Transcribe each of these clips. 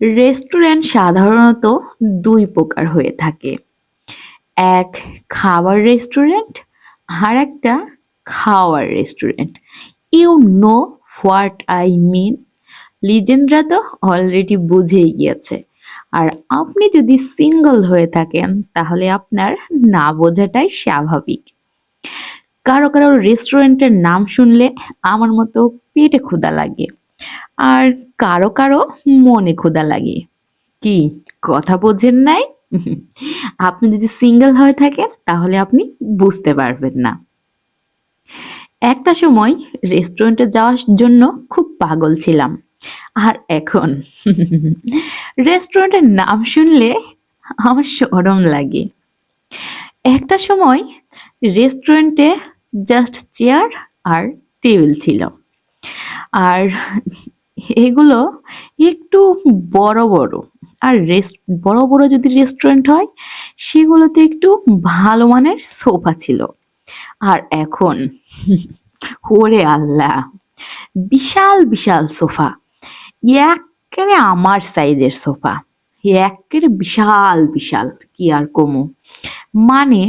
Restaurant সাধারণত দুই প্রকার হয়ে থাকে। এক খাবার রেস্টুরেন্ট, আর একটা খাওয়ার restaurant. You know what I mean লিজেন্ডরা তো অলরেডি বুঝেই গিয়েছে। আর আপনি যদি সিঙ্গল হয়ে থাকেন, তাহলে আপনার না বোঝাটাই স্বাভাবিক। কারও কারও রেস্টুরেন্টের নাম শুনলে আমার মতো পেটে ক্ষুধা লাগে। আর কারও কারও মনে ক্ষুধা লাগে। কি? কথা বোঝেন নাই? আপনি যদি সিঙ্গেল হয়ে থাকেন, তাহলে আপনি বুঝতে পারবেন না। একটা সময় রেস্টুরেন্টে যাওয়ার জন্য খুব পাগল ছিলাম। আর এখন রেস্টুরেন্টের নাম শুনলে আমার সরম লাগে। একটা সময় রেস্টুরেন্টে জাস্ট চেয়ার আর টেবিল ছিল। আর এগুলো একটু বড় বড়। আর রেস্ট বড় বড় যদি রেস্টুরেন্ট হয়, সেগুলোতে একটু ভালো মানের সোফা ছিল আর এখন, ওরে আল্লাহ, বিশাল বিশাল সোফা একেবারে আমার সাইজের সোফা একেবারে বিশাল বিশাল, কি আর কমু। মানে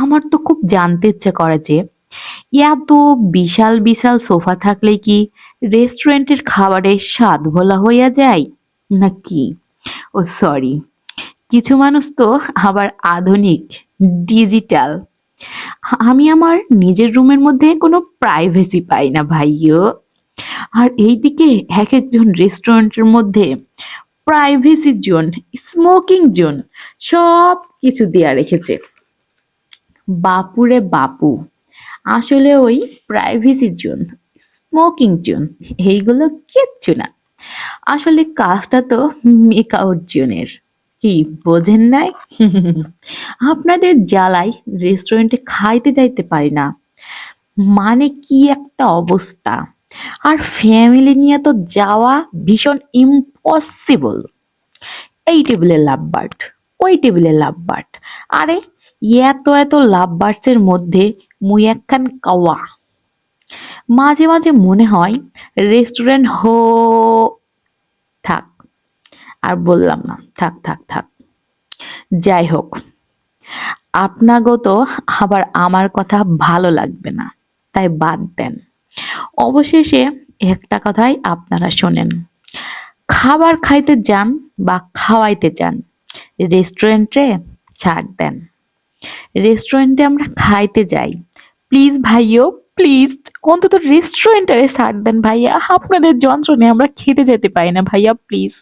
আমার তো খুব জানতে ইচ্ছে করে যে, এত বিশাল বিশাল সোফা থাকলে কি রেস্টুরেন্টের খাবারের স্বাদ ভোলা হইয়া যায়? নাকি? ও সরি কিছু মানুষ তো আবার আধুনিক ডিজিটাল আমি আমার নিজের রুমের মধ্যে কোনো প্রাইভেসি পাই না ভাইও আর এইদিকে এক একজন রেস্টুরেন্টের মধ্যে প্রাইভেসি জোন স্মোকিং জোন সব কিছু দেয়া রেখেছে। বাপুরে বাপু। আসলে ওই প্রাইভেসি জোন স্মোকিং জোন, এইগুলো কিচ্ছু না। আসলে কাজটা তো মেকআউট জোনের, কি বোঝেন নাই? আপনাদের জ্বালাই রেস্টুরেন্টে খাইতে যাইতে পারি না। মানে কি একটা অবস্থা। আর ফ্যামিলি নিয়ে তো যাওয়া ভীষণ ইম্পসিবল এই টেবিলে লাভ বার্ড ওই টেবিলে লাভ বার্ড আরে, এত এত লাভ বার্ডসের মধ্যে মুই একখান কাওয়া। মাঝে মাঝে মনে হয় রেস্টুরেন্ট হো, থাক। আর বললাম না, থাক থাক থাক। যাই হোক আপনাগত আবার আমার কথা ভালো লাগবে না, তাই বাদ দেন। অবশেষে একটা কথাই আপনারা শোনেন। খাবার খাইতে যান বা খাওয়াইতে যান, রেস্টুরেন্টে ছাড় দেন। রেস্টুরেন্টে আমরা খাইতে যাই। প্লিজ ভাইও প্লিজ অন্তত রেস্টুরেন্টারে সার দেন ভাইয়া। আপনাদের যন্ত্রণে আমরা খেতে যেতে পারি না ভাইয়া প্লিজ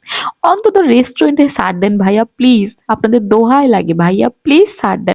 অন্তত রেস্টুরেন্টে ছাড় দেন ভাইয়া প্লিজ আপনাদের দোহায় লাগে ভাইয়া প্লিজ ছাড় দেন।